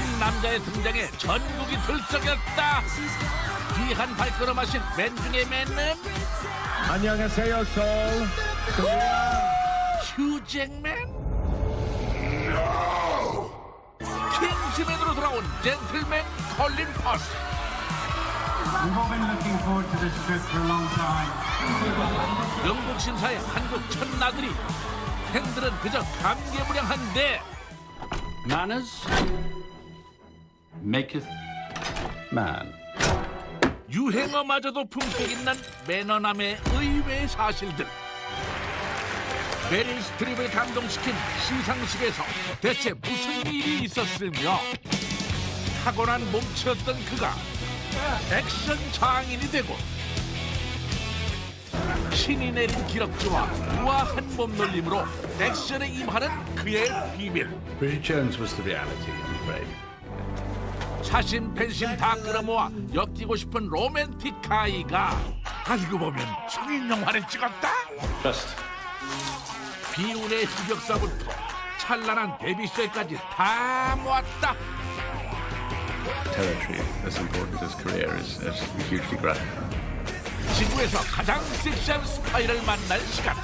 한 남자의 등장에 전국이 들썩였다. 귀한 발걸음 하신 맨 중의 맨은 안녕하세요, 솔. 휴잭맨? 킹스맨으로 돌아온 젠틀맨 컬린 퍼스. We've all been looking forward to this trip for a long time. 영국 신사의 한국 첫 나들이. 팬들은 그저 감개무량한데 Manners maketh man. 유행어마저도 품격 있는 매너남의 의외의 사실들. 메릴 스트립을 감동시킨 시상식에서 대체 무슨 일이 있었으며 타고난 몸치였던 그가 액션 장인이 되고 신이 내린 기럭지와 우아한 몸놀림으로 액션에 임하는 그의 비밀 Bridget Jones was the reality, I'm afraid. 사신 팬심 다 끌어모아 엮이고 싶은 로맨틱 가이가 알고 보면 성인 영화를 찍었다? 비운의 흑역사부터 찬란한 데뷔쇼까지 다 모았다. Territory as important as career is, is hugely gratifying. 지구에서 가장 섹시한 스파이를 만날 시간.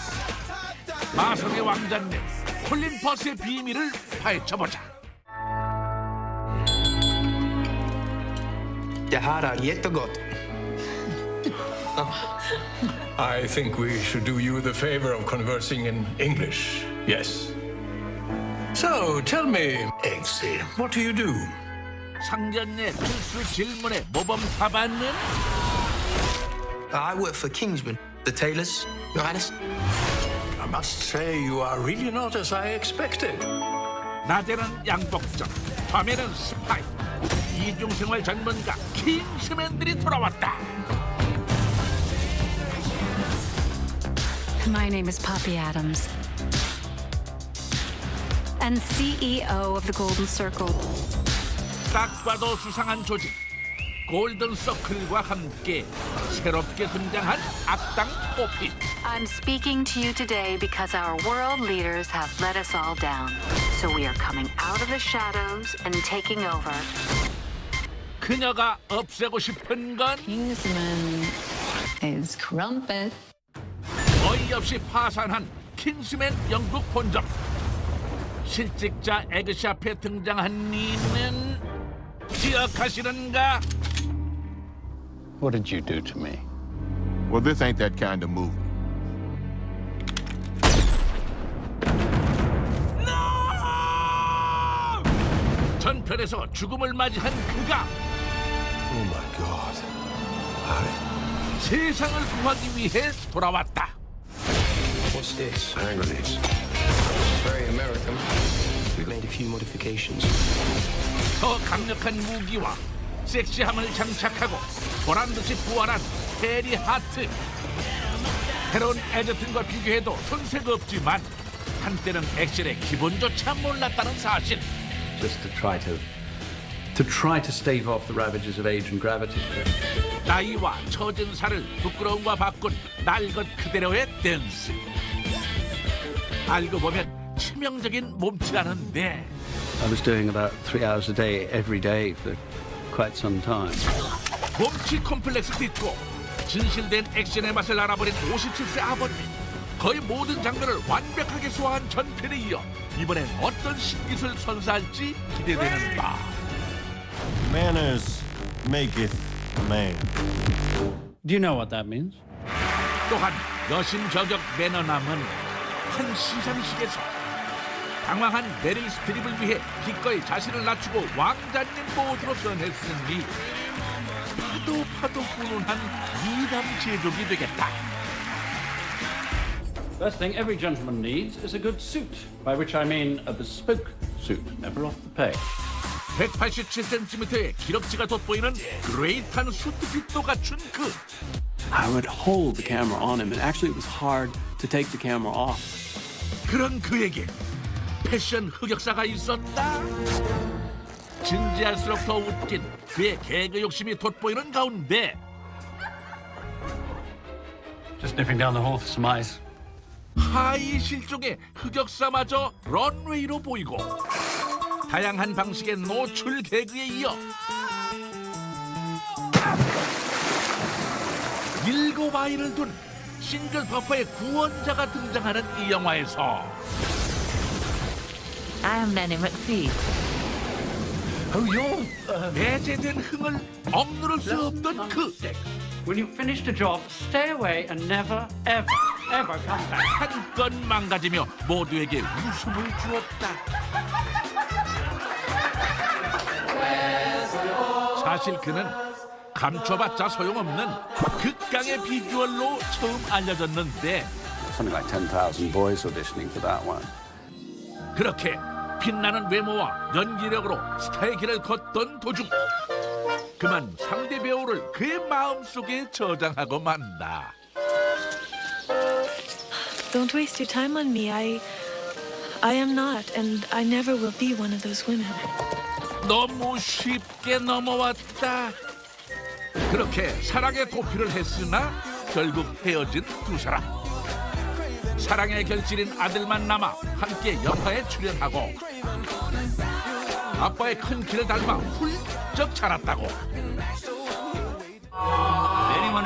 마성의 왕자님 콜린 퍼스의 비밀을 파헤쳐보자 Det här är jättegott. I think we should do you the favor of conversing in English. Yes. So, tell me, Eggsy, what do you do? 상전의 필수 질문에 모범 답안은 I work for Kingsman, the tailors, Your Highness. I must say you are really not as I expected. 낮에는 양복점, 밤에는 스파이. 이중생활 전문가 킹스맨들이 돌아왔다. My name is Poppy Adams. And CEO of the Golden Circle. 딱 봐도 수상한 조직. 골든 서클과 함께 새롭게 등장한 악당 포피. I'm speaking to you today because our world leaders have let us all down. So we are coming out of the shadows and taking over. 그녀가 없애고 싶은 건 Kingsman is crumpet. 어이없이 파산한 킹스맨 영국 본점. 실직자 에그시 앞에 등장한 이는 기억하시는가? What did you do to me? Well, this ain't that kind of movie. 전편에서 죽음을 맞이한 그가 Oh my God. Harry. 세상을 구하기 위해 돌아왔다. What's this? Hand grenades. Very American. We've made a few modifications. 더 강력한 무기와 섹시함을 장착하고 보란듯이 부활한 해리 하트. 새로운 에저튼과 비교해도 손색 없지만 한때는 액션의 기본조차 몰랐다는 사실. Just to try to to try to stave off the ravages of age and gravity. 나이와 처진 살을 부끄러움과 바꾼 날것 그대로의 댄스. 알고 보면 치명적인 몸치라는데 I was doing about three hours a day every day for quite some time. 몸치 콤플렉스도 있고 진실된 액션의 맛을 알아버린 57세 아버님 거의 모든 장면을 완벽하게 소화한 전편에 이어 이번엔 어떤 신기술 선사할지 기대되는다 Manners maketh man. Do you know what that means? 또한 여신 저격 매너남은 한 시상식에서 당황한 메릴 스트립을 위해 기꺼이 자신을 낮추고 왕자님 모드로 변했으니 파도 파도 훈훈한 미담 제조기 되겠다 First thing every gentleman needs is a good suit, by which I mean a bespoke suit, never off the peg. 187cm의 기럭지가 돋보이는 그레이트한 수트핏도 갖춘 그 I would hold the camera on him, and actually, it was hard to take the camera off. 그런 그에게 패션 흑역사가 있었다. 진지할수록 더 웃긴 그의 개그 욕심이 돋보이는 가운데 Just nipping down the hall for some ice. 하이 실종의 흑역사마저 런웨이로 보이고 다양한 방식의 노출 개그에 이어 일곱 아이를 둔 싱글 버퍼의 구원자가 등장하는 이 영화에서 I am Nanny McPhee. Oh, you're. 내재된 흥을 억누를 수 없던 그 When you've finished a job, stay away and never, ever, ever come back. 한건 망가지며 모두에게 웃음을 주었다. 사실 그는 감춰봤자 소용없는 극강의 비주얼로 처음 알려졌는데 Something like 10,000 boys auditioning for that one. 그렇게 빛나는 외모와 연기력으로 스타의 길을 걷던 도중 그만 상대 배우를 그의 마음속에 저장하고 만다. Don't waste your time on me. I. I am not, and I never will be one of those women. 너무 쉽게 넘어왔다. 그렇게 사랑의 도피를 했으나 결국 헤어진 두 사람. 사랑의 결실인 아들만 남아 함께 영화에 출연하고 아빠의 큰 키를 닮아 훌쩍 자랐다고.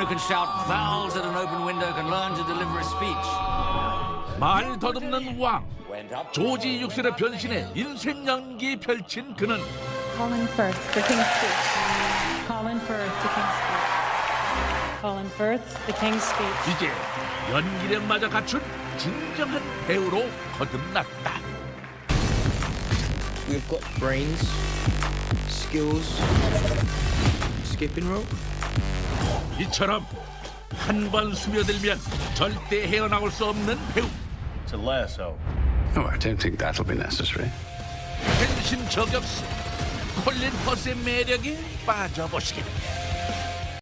Anyone who can shout vowels at an open window can learn to deliver a speech. 말 더듬는 왕 조지 육세의 변신에 인생 연기 펼친 그는 Colin Firth for King's Speech. Colin Firth to King's Speech. Colin Firth, the King's Speech. 이제 연기력마저 갖춘 진정한 배우로 거듭났다. We've got brains, skills, skipping rope. 이처럼 한 번 스며들면 절대 헤어나올 수 없는 배우 It's a lasso. Oh, I don't think that'll be necessary. 펜신 저격수 콜린 퍼스의 매력에 빠져보시길